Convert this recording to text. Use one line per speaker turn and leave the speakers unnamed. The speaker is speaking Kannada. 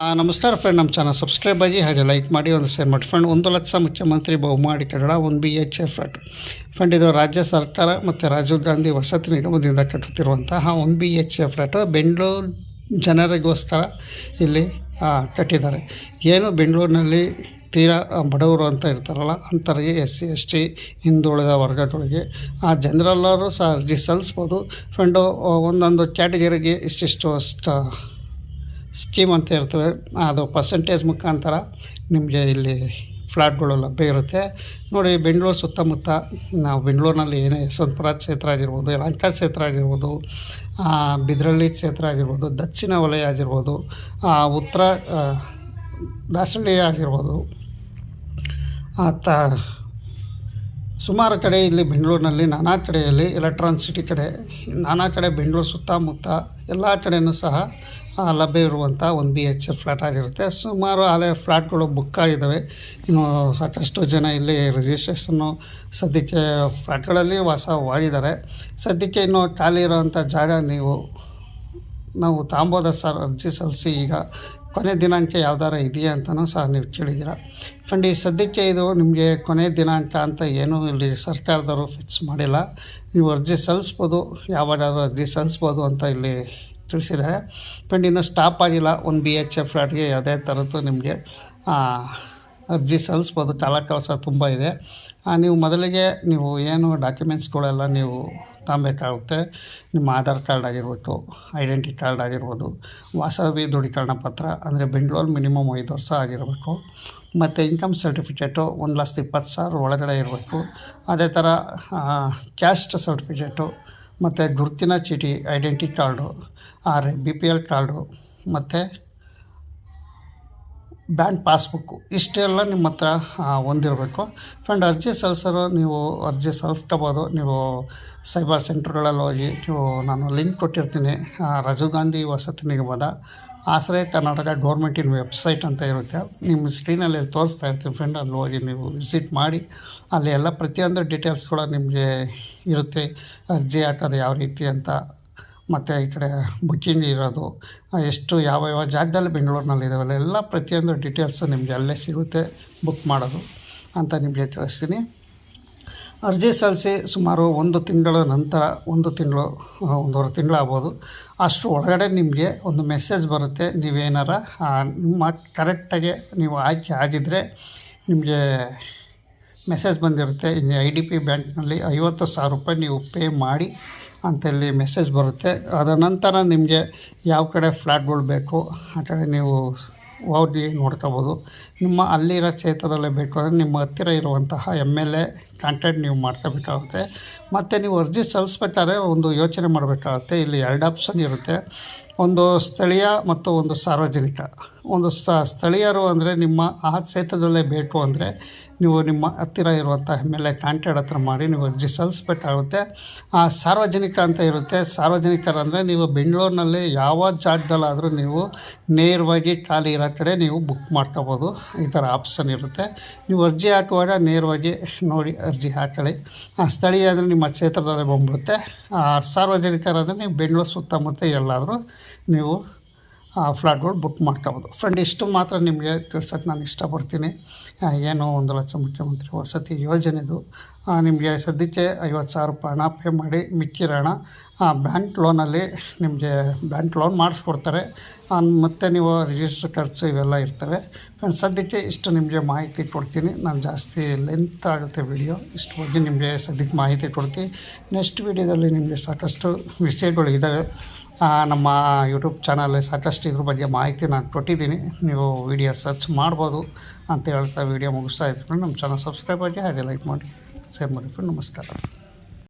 ನಮಸ್ಕಾರ ಫ್ರೆಂಡ್ ನಮ್ಮ ಚಾನಲ್ ಸಬ್ಸ್ಕ್ರೈಬ್ ಆಗಿ ಹಾಗೆ ಲೈಕ್ ಮಾಡಿ ಒಂದು ಶೇರ್ ಮಾಡಿ. ಫ್ರೆಂಡ್ ಒಂದು ಲಕ್ಷ ಮುಖ್ಯಮಂತ್ರಿ ಬಹುಮಾಡಿ ಕಟ್ಟಡ, ಒಂದು B H F flat friend ಇದು ರಾಜ್ಯ ಸರ್ಕಾರ ಮತ್ತು ರಾಜೀವ್ ಗಾಂಧಿ ವಸತಿ ನಿಗಮದಿಂದ ಕಟ್ಟುತ್ತಿರುವಂತಹ ಒಂದು B H F flat Bengaluru ಜನರಿಗೋಸ್ಕರ ಇಲ್ಲಿ ಕಟ್ಟಿದ್ದಾರೆ. ಏನು ಬೆಂಗಳೂರಿನಲ್ಲಿ ತೀರಾ ಬಡವರು ಅಂತ ಇರ್ತಾರಲ್ಲ ಅಂಥವ್ರಿಗೆ ಎಸ್ ಸಿ ಎಸ್ ಟಿ ಹಿಂದುಳಿದ ವರ್ಗಗಳಿಗೆ ಆ ಜನರೆಲ್ಲರೂ ಸಹ ಅರ್ಜಿ ಸಲ್ಲಿಸ್ಬೋದು. ಫ್ರೆಂಡು ಒಂದೊಂದು ಕ್ಯಾಟಗರಿಗೆ ಇಷ್ಟಿಷ್ಟು ಅಷ್ಟು ಸ್ಕೀಮ್ ಅಂತ ಇರ್ತವೆ ಅದು ಪರ್ಸೆಂಟೇಜ್ ಮುಖಾಂತರ ನಿಮಗೆ ಇಲ್ಲಿ ಫ್ಲ್ಯಾಟ್ಗಳು ಲಭ್ಯ ಇರುತ್ತೆ. ನೋಡಿ ಬೆಂಗಳೂರು ಸುತ್ತಮುತ್ತ ನಾವು ಬೆಂಗಳೂರಿನಲ್ಲಿ ಏನೇ ಯಶವಂತಪುರ ಕ್ಷೇತ್ರ ಆಗಿರ್ಬೋದು ಲಂಕ ಕ್ಷೇತ್ರ ಆಗಿರ್ಬೋದು ಬಿದ್ರಳ್ಳಿ ಕ್ಷೇತ್ರ ಆಗಿರ್ಬೋದು ದಕ್ಷಿಣ ವಲಯ ಆಗಿರ್ಬೋದು ಉತ್ತರ ದಾಸಳ್ಳಿ ಆಗಿರ್ಬೋದು ಆ, ತ ಸುಮಾರು ಕಡೆ ಇಲ್ಲಿ ಬೆಂಗಳೂರಿನಲ್ಲಿ, ನಾನಾ ಕಡೆಯಲ್ಲಿ ಎಲೆಕ್ಟ್ರಾನ್ ಸಿಟಿ ಕಡೆ, ನಾನಾ ಕಡೆ ಬೆಂಗಳೂರು ಸುತ್ತಮುತ್ತ ಎಲ್ಲ ಕಡೆಯೂ ಸಹ ಲಭ್ಯ ಇರುವಂಥ ಒಂದು ಬಿ ಎಚ್ ಫ್ಲ್ಯಾಟ್ ಆಗಿರುತ್ತೆ. ಸುಮಾರು ಹಳೆ ಫ್ಲ್ಯಾಟ್ಗಳು ಬುಕ್ ಆಗಿದ್ದಾವೆ ಇನ್ನು ಸಾಕಷ್ಟು ಜನ ಇಲ್ಲಿ ರಿಜಿಸ್ಟ್ರೇಷನ್ನು ಸದ್ಯಕ್ಕೆ ಫ್ಲ್ಯಾಟ್ಗಳಲ್ಲಿ ವಾಸವಾಗಿದ್ದಾರೆ ಸದ್ಯಕ್ಕೆ ಇನ್ನು ಖಾಲಿ ಇರುವಂಥ ಜಾಗ ನೀವು, ನಾವು ತಾಂಬೋದ ಸರ್ ಅರ್ಜಿ ಸಲ್ಲಿಸಿ ಈಗ ಕೊನೆ ದಿನಾಂಕ ಯಾವ್ದಾರ ಇದೆಯಾ ಅಂತಲೂ ಸಹ ನೀವು ಕೇಳಿದ್ದೀರ. ಫ್ರೆಂಡ್ ಈ ಸದ್ಯಕ್ಕೆ ಇದು ನಿಮಗೆ ಕೊನೆ ದಿನಾಂಕ ಅಂತ ಏನೂ ಇಲ್ಲಿ ಸರ್ಕಾರದವರು ಫಿಕ್ಸ್ ಮಾಡಿಲ್ಲ. ನೀವು ಅರ್ಜಿ ಸಲ್ಲಿಸ್ಬೋದು, ಯಾವಾಗಾದರೂ ಅರ್ಜಿ ಸಲ್ಲಿಸ್ಬೋದು ಅಂತ ಇಲ್ಲಿ ತಿಳಿಸಿದ್ದಾರೆ. ಫ್ರೆಂಡ್ ಇನ್ನೂ ಸ್ಟಾಪ್ ಆಗಿಲ್ಲ. ಒಂದು ಬಿ ಎಚ್ ಎಫ್ ಫ್ಲಾಟ್ಗೆ ಯಾವುದೇ ಥರದ್ದು ನಿಮಗೆ ಅರ್ಜಿ ಸಲ್ಲಿಸ್ಬೋದು ಕಾಲಾವಕಾಶ ತುಂಬ ಇದೆ. ನೀವು ಮೊದಲಿಗೆ ನೀವು ಏನು ಡಾಕ್ಯುಮೆಂಟ್ಸ್ಗಳೆಲ್ಲ ನೀವು ತಗೊಬೇಕಾಗುತ್ತೆ. ನಿಮ್ಮ ಆಧಾರ್ ಕಾರ್ಡ್ ಆಗಿರ್ಬೋದು ಐಡೆಂಟಿ ಕಾರ್ಡ್ ಆಗಿರ್ಬೋದು, ವಾಸವಿ ದೃಢೀಕರಣ ಪತ್ರ, ಅಂದರೆ ಬೆಂಗಳೂರು ಮಿನಿಮಮ್ ಐದು ವರ್ಷ ಆಗಿರಬೇಕು. ಮತ್ತು ಇನ್ಕಮ್ ಸರ್ಟಿಫಿಕೇಟು ಒಂದು ಲಕ್ಷದ ಇಪ್ಪತ್ತು ಸಾವಿರ ಒಳಗಡೆ ಇರಬೇಕು. ಅದೇ ಥರ ಕ್ಯಾಸ್ಟ್ ಸರ್ಟಿಫಿಕೇಟು, ಮತ್ತು ಗುರುತಿನ ಚೀಟಿ, identity card, R, B P L card, ಮತ್ತು ಬ್ಯಾಂಕ್ ಪಾಸ್ಬುಕ್ಕು ಇಷ್ಟೆಲ್ಲ ನಿಮ್ಮ ಹತ್ರ ಹೊಂದಿರಬೇಕು ಫ್ರೆಂಡ್ ಅರ್ಜಿ ಸಲ್ಲಿಸೋರು ನೀವು ಅರ್ಜಿ ಸಲ್ಲಿಸ್ಕೋಬೋದು. ನೀವು ಸೈಬರ್ ಸೆಂಟ್ರ್ಗಳಲ್ಲಿ ಹೋಗಿ ನೀವು ನಾನು ಲಿಂಕ್ ಕೊಟ್ಟಿರ್ತೀನಿ. ರಾಜೀವ್ ಗಾಂಧಿ ವಸತಿ ನಿಗಮದ ಆಶ್ರಯ ಕರ್ನಾಟಕ ಗೌರ್ಮೆಂಟಿನ ವೆಬ್ಸೈಟ್ ಅಂತ ಇರುತ್ತೆ. ನಿಮ್ಮ ಸ್ಕ್ರೀನಲ್ಲಿ ತೋರಿಸ್ತಾ ಇರ್ತೀನಿ ಫ್ರೆಂಡ್ ಅಲ್ಲಿ ಹೋಗಿ ನೀವು ವಿಸಿಟ್ ಮಾಡಿ. ಅಲ್ಲಿ ಎಲ್ಲ ಪ್ರತಿಯೊಂದು ಡೀಟೇಲ್ಸ್ ಕೂಡ ನಿಮಗೆ ಇರುತ್ತೆ. ಅರ್ಜಿ ಹಾಕೋದು ಯಾವ ರೀತಿ ಅಂತ. ಮತ್ತು ಈ ಕಡೆ ಬುಕ್ಕಿಂಗ್ ಇರೋದು ಎಷ್ಟು ಯಾವ ಯಾವ ಜಾಗದಲ್ಲಿ ಬೆಂಗಳೂರಿನಲ್ಲಿ ಇದಾವಲ್ಲ, ಎಲ್ಲ ಪ್ರತಿಯೊಂದು ಡೀಟೇಲ್ಸು ನಿಮಗೆ ಅಲ್ಲೇ ಸಿಗುತ್ತೆ ಬುಕ್ ಮಾಡೋದು ಅಂತ ನಿಮಗೆ ತಿಳಿಸ್ತೀನಿ. ಅರ್ಜಿ ಸಲ್ಲಿಸಿ ಸುಮಾರು ಒಂದು ತಿಂಗಳ ನಂತರ, ಒಂದು ತಿಂಗಳು ಒಂದೂವರೆ ತಿಂಗಳು ಆಗ್ಬೋದು. ಅಷ್ಟು ಒಳಗಡೆ ನಿಮಗೆ ಒಂದು ಮೆಸೇಜ್ ಬರುತ್ತೆ, ನೀವೇನಾರ ನಿಮ್ಮ ಕರೆಕ್ಟಾಗಿ ನೀವು ಆಯ್ಕೆ ಆಗಿದ್ದರೆ ನಿಮಗೆ ಮೆಸೇಜ್ ಬಂದಿರುತ್ತೆ. ಐ ಡಿ ಪಿ ಬ್ಯಾಂಕ್ನಲ್ಲಿ ಐವತ್ತು ಸಾವಿರ ರೂಪಾಯಿ ನೀವು ಪೇ ಮಾಡಿ ಅಂತೇಳಿ ಮೆಸೇಜ್ ಬರುತ್ತೆ. ಅದರ ನಂತರ ನಿಮಗೆ ಯಾವ ಕಡೆ ಫ್ಲ್ಯಾಟ್ಗಳು ಬೇಕು, ಆ ಕಡೆ ನೀವು ಹೋಗಿ ನೋಡ್ಕೋಬೋದು. ನಿಮ್ಮ ಅಲ್ಲಿರೋ ಕ್ಷೇತ್ರದಲ್ಲೇ ಬೇಕು. ಅಂದರೆ ನಿಮ್ಮ ಹತ್ತಿರ ಇರುವಂತಹ ಎಂ ಎಲ್ ಎ ಕಾಂಟ್ಯಾಕ್ಟ್ ನೀವು ಮಾಡ್ಕೋಬೇಕಾಗುತ್ತೆ ಮತ್ತು ನೀವು ಅರ್ಜಿ ಸಲ್ಲಿಸ್ಬೇಕಾದ್ರೆ ಒಂದು ಯೋಚನೆ ಮಾಡಬೇಕಾಗುತ್ತೆ. ಇಲ್ಲಿ ಎರಡು ಆಪ್ಷನ್ ಇರುತ್ತೆ. ಒಂದು ಸ್ಥಳೀಯ ಮತ್ತು ಒಂದು ಸಾರ್ವಜನಿಕ. ಒಂದು ಸ್ಥಳೀಯರು ಅಂದರೆ ನಿಮ್ಮ ಆ ಕ್ಷೇತ್ರದಲ್ಲೇ ಬೇಕು ಅಂದರೆ ನೀವು ನಿಮ್ಮ ಹತ್ತಿರ ಇರುವಂಥ ಎಂ ಎಲ್ ಎ ಕಾಂಟ್ಯಾಕ್ಟ್ ಹತ್ರ ಮಾಡಿ ನೀವು ಅರ್ಜಿ ಸಲ್ಲಿಸ್ಬೇಕಾಗುತ್ತೆ. ಆ ಸಾರ್ವಜನಿಕ ಅಂತ ಇರುತ್ತೆ. ಸಾರ್ವಜನಿಕರಂದರೆ ನೀವು ಬೆಂಗಳೂರಿನಲ್ಲಿ ಯಾವ ಜಾಗದಲ್ಲಾದರೂ ನೀವು ನೇರವಾಗಿ ಖಾಲಿ ಇರೋ ಕಡೆ ನೀವು ಬುಕ್ ಮಾಡ್ಕೋಬೋದು. ಈ ಥರ ಆಪ್ಷನ್ ಇರುತ್ತೆ. ನೀವು ಅರ್ಜಿ ಹಾಕುವಾಗ ನೇರವಾಗಿ ನೋಡಿ ಅರ್ಜಿ ಹಾಕೊಳ್ಳಿ. ಸ್ಥಳೀಯ ಆದರೆ ನಿಮ್ಮ ಕ್ಷೇತ್ರದಲ್ಲೇ ಬಂದ್ಬಿಡುತ್ತೆ. ಸಾರ್ವಜನಿಕರಂದರೆ ನೀವು ಬೆಂಗಳೂರು ಸುತ್ತಮುತ್ತ ಎಲ್ಲಾದರೂ ನೀವು ಆ ಫ್ಲ್ಯಾಟ್ಗಳು ಬುಕ್ ಮಾಡ್ಕೋಬೋದು. ಫ್ರೆಂಡ್ ಇಷ್ಟು ಮಾತ್ರ ನಿಮಗೆ ತಿಳ್ಸೋಕ್ಕೆ ನಾನು ಇಷ್ಟಪಡ್ತೀನಿ. ಆ, ಏನು ಒಂದು ಲಕ್ಷ ಮುಖ್ಯಮಂತ್ರಿ ವಸತಿ ಯೋಜನೆದು ಆ, ನಿಮಗೆ ಸದ್ಯಕ್ಕೆ ಐವತ್ತು ಸಾವಿರ ರೂಪಾಯಿ ಹಣ ಪೇ ಮಾಡಿ ಮಿಕ್ಕಿರೋ ಹಣ ಬ್ಯಾಂಕ್ ಲೋನಲ್ಲಿ ನಿಮಗೆ ಬ್ಯಾಂಕ್ ಲೋನ್ ಮಾಡಿಸ್ಕೊಡ್ತಾರೆ. ಆ, ಮತ್ತು ನೀವು ರಿಜಿಸ್ಟರ್ ಖರ್ಚು ಇವೆಲ್ಲ ಇರ್ತವೆ. ಫ್ರೆಂಡ್ ಸದ್ಯಕ್ಕೆ ಇಷ್ಟು ನಿಮಗೆ ಮಾಹಿತಿ ಕೊಡ್ತೀನಿ. ನಾನು ಜಾಸ್ತಿ ಲೆಂತ್ ಆಗುತ್ತೆ ವಿಡಿಯೋ ಇಷ್ಟು ಬಗ್ಗೆ ನಿಮಗೆ ಸದ್ಯಕ್ಕೆ ಮಾಹಿತಿ ಕೊಡ್ತೀನಿ. ನೆಕ್ಸ್ಟ್ ವಿಡಿಯೋದಲ್ಲಿ ನಿಮಗೆ ಸಾಕಷ್ಟು ವಿಷಯಗಳು ಇದ್ದಾವೆ ಆ, ನಮ್ಮ ಯೂಟ್ಯೂಬ್ ಚಾನಲಲ್ಲಿ ಸಾಕಷ್ಟು ಇದ್ರ ಬಗ್ಗೆ ಮಾಹಿತಿ ನಾನು ಕೊಟ್ಟಿದ್ದೀನಿ. ನೀವು ವಿಡಿಯೋ ಸರ್ಚ್ ಮಾಡ್ಬೋದು ಅಂತ ಹೇಳ್ತಾ ವಿಡಿಯೋ ಮುಗಿಸ್ತಾ ಇದ್ದೀನಿ ನಮ್ಮ ಚಾನಲ್ ಸಬ್ಸ್ಕ್ರೈಬ್ ಆಗಿ ಹಾಗೆ ಲೈಕ್ ಮಾಡಿ. ಶೇರ್ ಮಾಡಿ ಫ್ರೆಂಡ್ ನಮಸ್ಕಾರ.